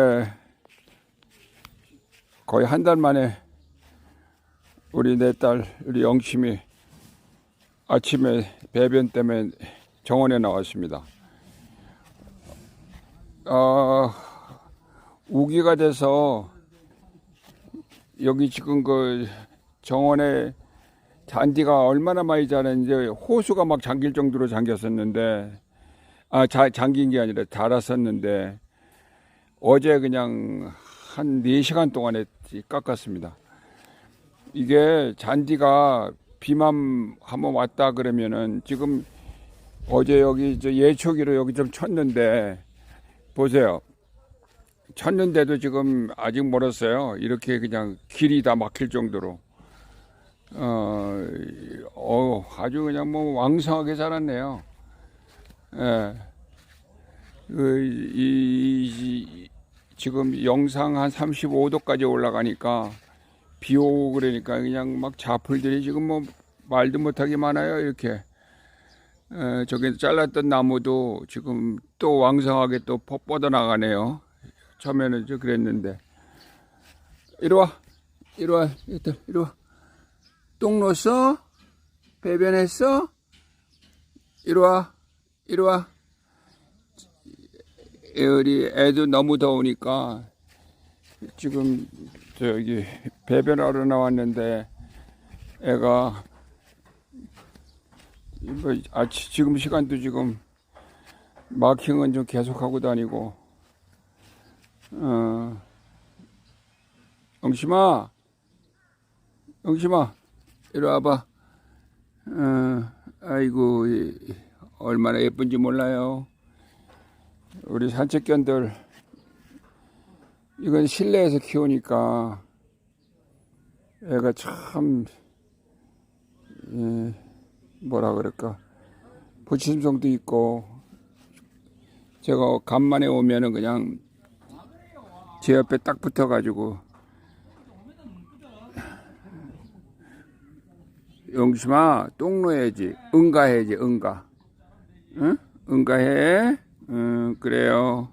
예, 거의 한 달 만에 우리 내 딸 우리 영심이 아침에 배변 때문에 정원에 나왔습니다. 어, 우기가 돼서 여기 지금 그 정원에 잔디가 얼마나 많이 자랐는지 호수가 막 잠길 정도로 잠겼었는데 아 자, 잠긴 게 아니라 자랐었는데 어제 그냥 한 4시간 동안에 깎았습니다. 이게 잔디가 비만 한번 왔다 그러면은 지금 어제 여기 저 예초기로 여기 좀 쳤는데 보세요. 쳤는데도 지금 아직 멀었어요. 이렇게 그냥 길이 다 막힐 정도로. 어, 어 아주 그냥 뭐 왕성하게 자랐네요. 예. 그, 이, 이, 지금 영상 한 35도까지 올라가니까 비 오고 그러니까 그냥 막 자풀들이 지금 뭐 말도 못하게 많아요. 이렇게. 에, 저기 잘랐던 나무도 지금 또 왕성하게 또 뻗- 뻗어나가네요. 처음에는 저 그랬는데. 이리 와. 이리 와. 얘들, 이리 와. 똥 넣었어? 배변했어? 이리 와. 이리 와. 에, 우리 애도 너무 더우니까 지금 저기 배변하러 나왔는데 애가 뭐 아치 지금 시간도 지금 마킹은 좀 계속 하고 다니고. 어. 영심아! 영심아! 이리 와봐. 어 아이고 이, 얼마나 예쁜지 몰라요 우리 산책견들 이건 실내에서 키우니까 애가 참 예, 뭐라 그럴까? 부침성도 있고 제가 간만에 오면은 그냥 제 옆에 딱 붙어 가지고 영심아 똥 놓아야지. 응가해야지 응가. 응? 응가해 응 그래요